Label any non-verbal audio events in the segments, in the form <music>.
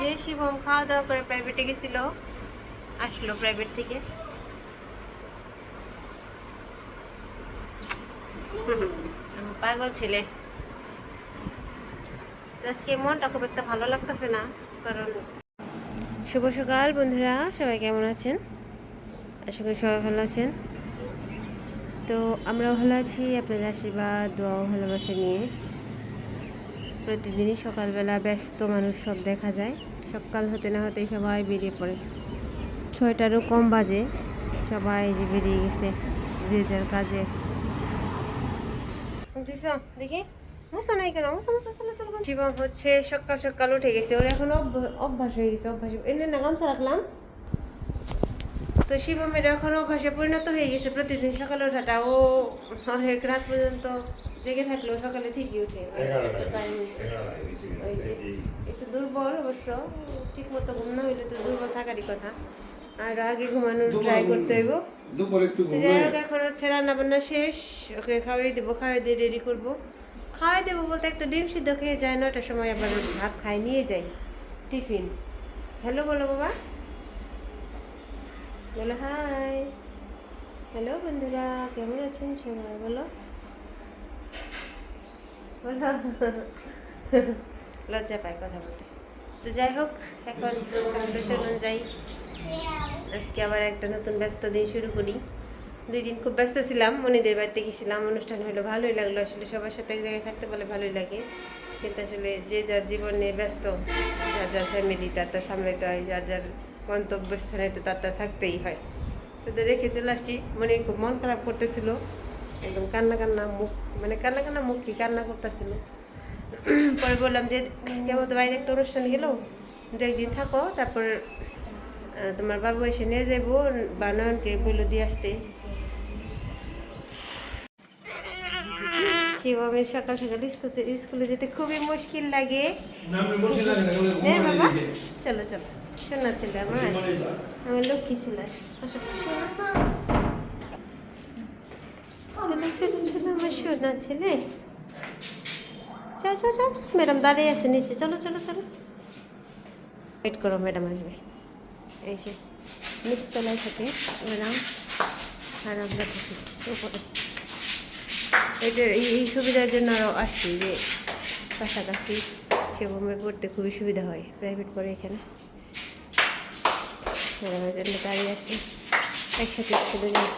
যে শিবম খাওয়া দাওয়া করে প্রাইভেটে গেছিল, আসলো প্রাইভেট থেকে। পাগল ছেলে। আজকে মনটা খুব একটা ভালো লাগতেছে না, কারণ শুভ সকাল বন্ধুরা, সবাই কেমন আছেন? আশা করি সবাই ভালো আছেন। তো আমরাও ভালো আছি, আপনাদের আশীর্বাদ দোয়া ও ভালোবাসা নিয়ে। প্রতিদিনই সকালবেলা ব্যস্ত মানুষ সব দেখা যায়। সকাল হতে না হতেই সবাই বেরিয়ে পড়ে। ছয়টারও কম বাজে। সবাই যে বেরিয়ে গেছে, যে যার কাজে। দেখি। মশা নাই কেন? মশা মশা চলো চলো জীবন হচ্ছে সকাল সকাল উঠে গেছে। ওর এখন অভ্য- অভ্যাস হয়ে গেছে, অভ্যাস এনে না গামছা রাখলাম। তো শিবমের এখন অভ্যাসে পরিণত হয়ে গেছে। প্রতিদিন সকালে ওঠাটা ও অনেক রাত পর্যন্ত জেগে থাকলেও সকালে ঠিকই উঠে। ওই যে একটু দুর্বল অবশ্য ঠিক মতো ঘুম না হইলে তো দুর্বল থাকারই কথা। আর আগে ঘুমানোর ট্রাই করতে হইব। দুপুর যাই হোক এখন হচ্ছে রান্না বান্না শেষ। ওকে খাওয়াই দেবো খাওয়াই দিয়ে রেডি করব। খাওয়াই দেবো বলতে একটা ডিম সিদ্ধ খেয়ে যায় নটার সময় আবার ভাত খাই নিয়ে যাই টিফিন। হ্যালো বলো বাবা। বলো, হাই। হ্যালো বন্ধুরা, কেমন আছেন সবাই? বলো। বলো। লজ্জা পায় কথা বলতে। তো যাই হোক, এখন তাহলে চলুন যাই। আজকে আবার একটা নতুন ব্যস্ত দিন শুরু করি। দুই দিন খুব ব্যস্ত ছিলাম, মনিদের বাড়িতে গেছিলাম। অনুষ্ঠান হলো, ভালোই লাগল। আসলে সবার সাথে এক জায়গায় থাকতে পারলে ভালোই লাগে। কিন্তু আসলে যে যার জীবনে ব্যস্ত, যার যার ফ্যামিলি তার তার সামলাইতে হয় যার যার গন্তব্যস্থানে তো তার তার থাকতেই হয়। তো রেখে চলে আসছি। মনে খুব মন খারাপ করতেছিল। একদম কান্না কান্না মুখ মানে কান্না কান্না মুখ কি কান্না করতেছিল। পরে বললাম যে কেমন তো বাইরে একটা অনুষ্ঠান গেলো? দু একদিন থাকো তারপর তোমার বাবু এসে নিয়ে যাব বা নয়নকে বলে দিয়ে আসতে। শিবমের সকাল সকাল স্কুলে স্কুলে যেতে খুবই মুশকিল লাগে। হ্যাঁ বাবা? চলো চলো। শোনা ছিল আমার। আমার লক্ষ্মী ছিল। চলো চলো চলো আমার শোনা ছেলে। চল চল চল ম্যাডাম দাঁড়িয়ে আছে নিচে। চলো চলো চলো। ওয়েট করো ম্যাডাম আসবে। এই যে নিচতলায় থাকে। ম্যাডাম আর আমরা থাকি উপরে। এই এই সুবিধার জন্য আরও আসছি যে কাছাকাছি সেভাবে পড়তে খুবই সুবিধা হয়। প্রাইভেট পড়ে এখানে। ম্যাডামের জন্য দাঁড়িয়ে আছি একসাথে স্কুলে যাই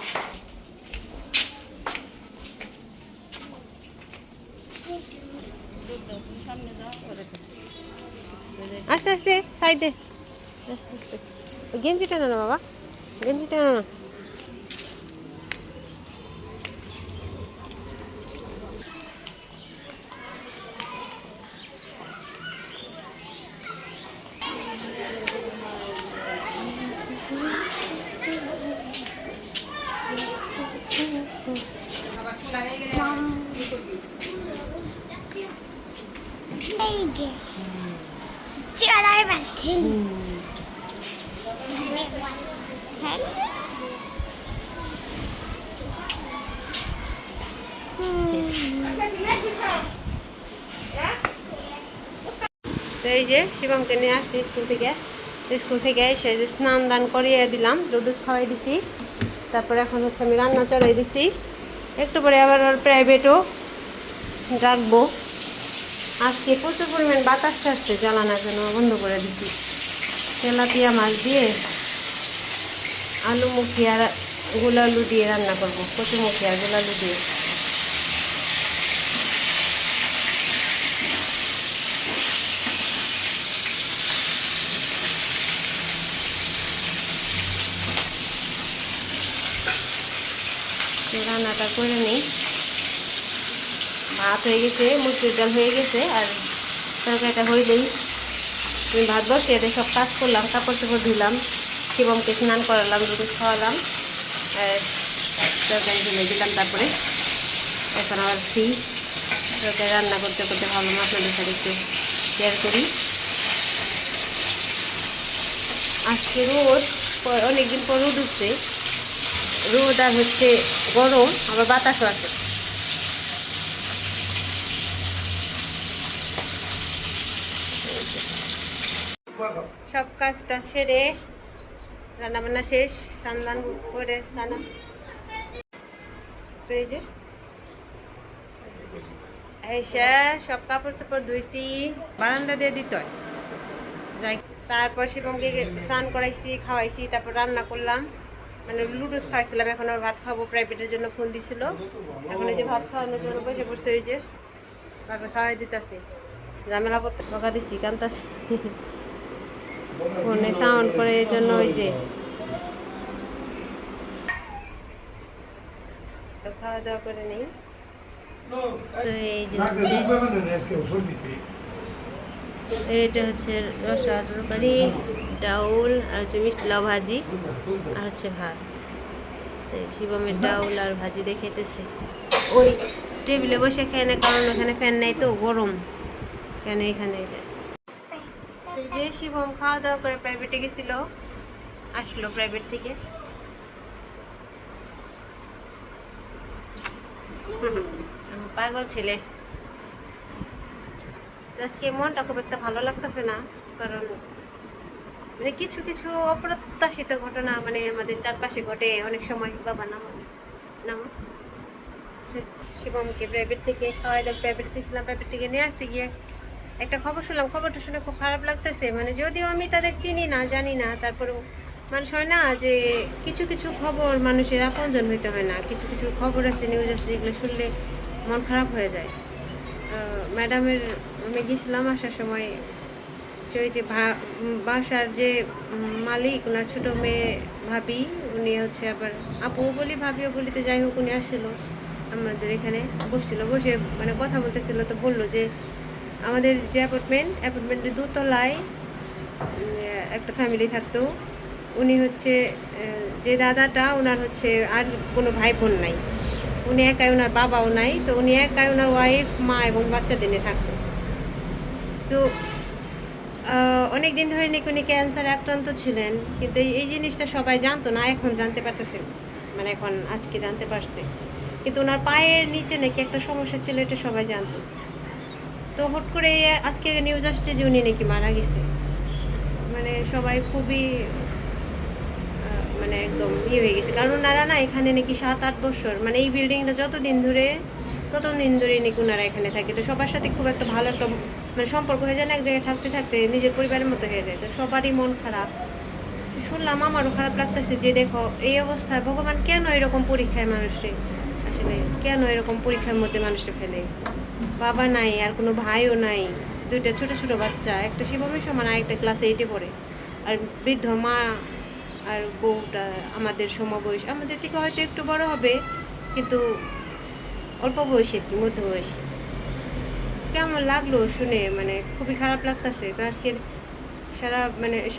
আস্তে আস্তে সাইডে আস্তে আস্তে ও গেঞ্জি টানো না বাবা গেঞ্জি টানো না এই গে চলাই খেলি তো এই যে শিবমকে নিয়ে আসছি স্কুল থেকে। স্কুল থেকে এসে যে স্নান দান করিয়ে দিলাম লুডুস খাওয়াই দিছি। তারপরে এখন হচ্ছে আমি রান্না চড়াই দিছি। একটু পরে আবার ওর প্রাইভেটও রাখব। আজকে প্রচুর পরিমাণ বাতাস আসছে জ্বালানোর জন্য বন্ধ করে দিছি। তেলাপিয়া মাছ দিয়ে আলু মুখি আর গোলালু দিয়ে রান্না করব, কচু মুখি আর গোলালু দিয়ে। রান্নাটা করে নিই। ভাত হয়ে গেছে, মুসুর ডাল হয়ে গেছে, আর তরকারিটা হইলেই আমি ভাত বসিয়ে দিয়ে সব কাজ করলাম, কাপড় চোপড় ধুলাম শিবমকে স্নান করালাম, দুধ খাওয়ালাম, আর তরকারি ঢেলে দিলাম তারপরে। এখন আবার ফ্রি। তরকারি রান্না করতে করতে ভাবলাম আপনাদের সাথে একটু শেয়ার করি। আজকে রোদ অনেকদিন পর রোদ উঠছে। রোদ আর হচ্ছে গরম, আবার বাতাসও আছে। সব কাজটা সেরে রান্নাবান্না শেষ, সান্দান করে রান্না। তো এই যে সব কাপড় চাপড় ধুইছি, বারান্দা দিয়ে দিতে যাই, তারপর শিবমকে স্নান করাইছি, খাওয়াইছি, তারপর রান্না করলাম। মানে লুডুস খাওয়াইছিলাম, এখন আর ভাত খাব, প্রাইভেটের জন্য ফোন দিছিল। এখন এই যে ভাত খাওয়ানোর জন্য বসে পড়ছে ওই যে ভাবে খাওয়াই দিতেছে। ঝামেলা করতে বকা দিছি, কান্তাছি। ফোনে সাউন্ড করে এই জন্য ওই যে। তো খাওয়া দাওয়া করে নেই। তো এই যে এটা হচ্ছে রসা তরকারি ডাউল আর হচ্ছে মিষ্টি লাউ ভাজি আর হচ্ছে ভাত। শিবমের ডাউল আর ভাজি দেখাইতেছে ওই টেবিলে বসে খেয়ে না কারণ ওখানে ফ্যান নেই তো গরম। কেন এখানে যায় যে শিবম খাওয়া দাওয়া করে প্রাইভেটে গেছিল, আসলো প্রাইভেট থেকে। পাগল ছেলে। আজকে মনটা খুব একটা ভালো লাগতেছে না, কারণ মানে কিছু কিছু অপ্রত্যাশিত ঘটনা মানে আমাদের চারপাশে ঘটে অনেক সময়। বাবা, নাম নাম। শিবমকে প্রাইভেট থেকে খাওয়াই দাওয়া প্রাইভেট দিয়েছিলাম প্রাইভেট থেকে নিয়ে আসতে গিয়ে একটা খবর শুনলাম, খবরটা শুনে খুব খারাপ লাগতেছে। মানে যদিও আমি তাদের চিনি না, জানি না, তারপরেও মানুষ হয় না যে কিছু কিছু খবর মানুষের আপনজন হইতে হয় না। কিছু কিছু খবর আছে নিউজ আছে, যেগুলো শুনলে মন খারাপ হয়ে যায়। ম্যাডামের আমি গেছিলাম আসার সময় ওই যে বাসার যে মালিক, ওনার ছোটো মেয়ে ভাবি, উনি হচ্ছে আবার আপুও বলি, ভাবিও বলি, তো যাই হোক উনি আসছিল আমাদের এখানে, বসছিল। বসে মানে কথা বলতেছিল, তো বলল যে আমাদের যে অ্যাপার্টমেন্ট অ্যাপার্টমেন্টের দোতলায় একটা ফ্যামিলি থাকতো। উনি হচ্ছে যে দাদাটা, ওনার হচ্ছে আর কোনো ভাই বোন নাই। উনি একাই, ওনার বাবাও নাই। তো উনি একাই ওনার ওয়াইফ মা এবং বাচ্চাদের নিয়ে থাকতো। তো অনেক দিন ধরে নাকি উনি ক্যান্সারে আক্রান্ত ছিলেন। কিন্তু এই- এই জিনিসটা সবাই জানতো না, এখন জানতে পারতেছে। মানে এখন আজকে জানতে পারছে। কিন্তু ওনার পায়ের নিচে নাকি একটা সমস্যা ছিল, এটা সবাই জানতো। তো হুট করে আজকে নিউজ আসছে যে উনি নাকি মারা গেছে। মানে সবাই খুবই মানে একদম ইয়ে হয়ে গেছে। কারণ ওনারা না এখানে নাকি সাত আট বছর মানে এই বিল্ডিংটা যতদিন ধরে, ততদিন ধরে নাকি ওনারা এখানে থাকে। তো সবার সাথে খুব একটা ভালো একটা মানে সম্পর্ক হয়ে যায় না, এক জায়গায় থাকতে থাকতে নিজের পরিবারের মতো হয়ে যায়। তো সবারই মন খারাপ। শুনলাম আমারও খারাপ লাগতেছে যে দেখো, এই অবস্থায় ভগবান কেন এরকম পরীক্ষায় মানুষে আসলে কেন এরকম পরীক্ষার মধ্যে মানুষকে ফেলে? বাবা নাই, আর কোনো ভাইও নাই, দুইটা ছোট ছোট বাচ্চা, একটা শিবমের সমান, আর একটা ক্লাস এইটে পড়ে। আর বৃদ্ধ মা আর বউটা আমাদের সমবয়স, আমাদের থেকে হয়তো একটু বড় হবে, কিন্তু অল্প বয়সী আর কি, মধ্য বয়সী। কেমন লাগল শুনে? মানে খুবই খারাপ লাগতেছে। তো আজকের সারা মানে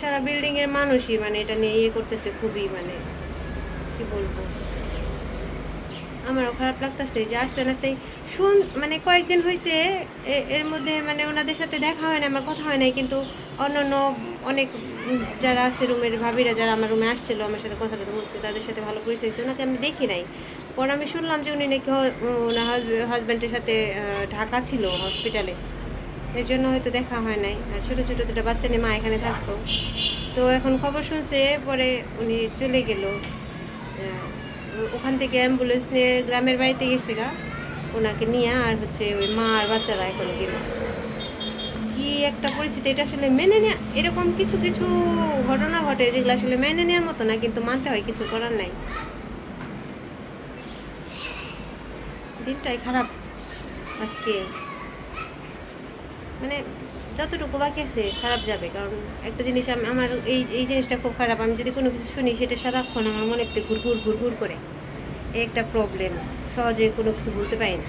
সারা বিল্ডিং এর মানুষই মানে এটা নিয়ে ইয়ে করতেছে খুবই মানে কি বলব? আমারও খারাপ লাগতেছে যে আসতে না আসতেই শুন মানে কয়েকদিন হয়েছে এর মধ্যে মানে ওনাদের সাথে দেখা হয় না আমার কথা হয় নাই, কিন্তু অন্য অন্য অনেক যারা আছে রুমের ভাবিরা, যারা আমার রুমে আসছিল, আমার সাথে কথা টথা বলছে, তাদের সাথে ভালো পরিচয় হয়েছে ওনাকে আমি দেখি নাই। পরে আমি শুনলাম যে উনি নাকি ওনার হাজব্যান্ডের সাথে ঢাকা ছিল হসপিটালে এর জন্য হয়তো দেখা হয় নাই। আর ছোটো ছোটো দুটো বাচ্চা নিয়ে মা এখানে থাকতো। তো এখন খবর শুনছে, পরে উনি চলে গেল। ওখান থেকে অ্যাম্বুলেন্স নিয়ে গ্রামের বাড়িতে গেছে গা। ওনাকে নিয়ে আর হচ্ছে ওই মা আর বাচ্চারা এখন গেল। কি একটা পরিস্থিতি, এটা আসলে মেনে নেওয়া এরকম কিছু কিছু ঘটনা ঘটে যেগুলো আসলে মেনে নেওয়ার মতো না, কিন্তু মানতে হয়, কিছু করার নাই। দিনটাই খারাপ আজকে। মানে যতটুকু বাকি আছে খারাপ যাবে। কারণ একটা জিনিস আমি আমার এই এই জিনিসটা খুব খারাপ। আমি যদি কোনো কিছু শুনি সেটা সারাক্ষণ আমার মনে ভিতরে ঘুরঘুর ঘুরঘুর করে। এই একটা প্রবলেম সহজে কোনো কিছু বলতে পারি না।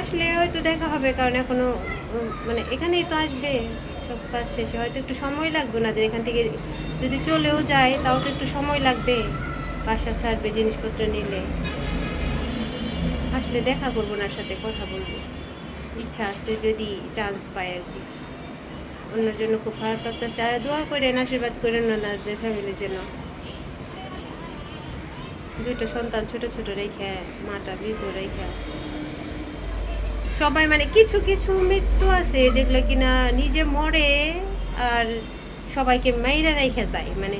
আসলে হয়তো দেখা হবে কারণ এখনও উম, মানে এখানেই তো আসবে। সব কাজ শেষে। হয়তো একটু সময় লাগবে ওনাদের। এখান থেকে যদি চলেও যায় তাও তো একটু সময় লাগবে। বাসা ছাড়বে জিনিসপত্র নিলে। আসলে দেখা করব ওনার সাথে কথা বলব। ইচ্ছা আছে যদি চান্স পায় আর কি। অন্যের জন্য খুব খারাপ লাগতেছে। আর দোয়া করেন, আশীর্বাদ করেন ওনাদের ফ্যামিলির জন্য। দুইটা সন্তান ছোট ছোট রেখে, মাটা বৃদ্ধ রেখে। সবাই মানে কিছু কিছু মৃত্যু আছে যেগুলো কিনা নিজে মরে আর সবাইকে মাইরা রেখে যায়। মানে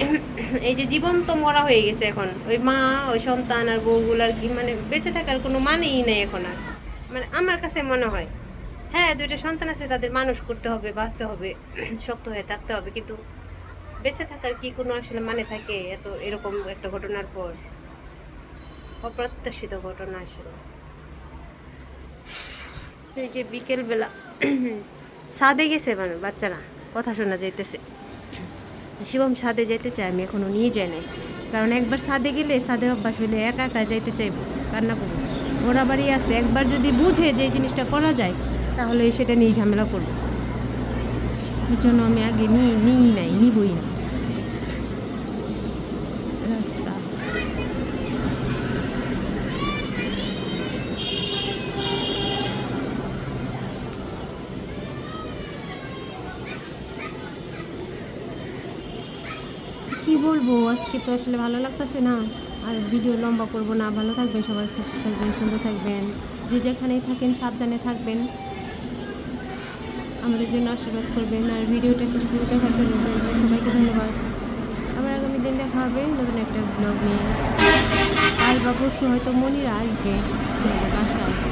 <clears throat> এই যে জীবন্ত মরা হয়ে গেছে এখন। ওই মা, ওই সন্তান আর বউগুলার কি মানে বেঁচে থাকার কোনো মানেই নেই এখন আর। মানে আমার কাছে মনে হয় হ্যাঁ দুইটা সন্তান আছে, তাদের মানুষ করতে হবে, বাঁচতে হবে, শক্ত হয়ে থাকতে হবে, কিন্তু বেঁচে থাকার কি কোনো আসলে মানে থাকে এত এরকম একটা ঘটনার পর? অপ্রত্যাশিত ঘটনা আসলে। এই যে বিকেলবেলা সাদে গেছে মানে বাচ্চারা, কথা শোনা যাইতেছে। শিবম সাদে যাইতে চাই আমি এখনও নিয়ে যাই নাই। কারণ একবার সাদে গেলে সাদের অভ্যাস হলে একা একা যাইতে চাইব, কান্না করব। ওরা বাড়ি আছে, একবার যদি বুঝে যে জিনিসটা করা যায়, তাহলে সেটা নিয়ে ঝামেলা করবে। এর জন্য আমি আগে নিই নিই নাই, নিবই না। রাস্তা। কি বলব, আজকে তো আসলে ভালো লাগতেছে না। আর ভিডিও লম্বা করব না। ভালো থাকবেন সবাই, সুস্থ থাকবেন, সুন্দর থাকবেন। যে যেখানেই থাকেন, সাবধানে থাকবেন। আমাদের জন্য আশীর্বাদ করবেন। আর ভিডিওটা শেষ করে দেখার জন্য সবাইকে ধন্যবাদ। আবার আগামী দিন দেখা হবে নতুন একটা ব্লগ নিয়ে। কাল বা পরশু হয়তো মনিরা আসবে। বাসায়।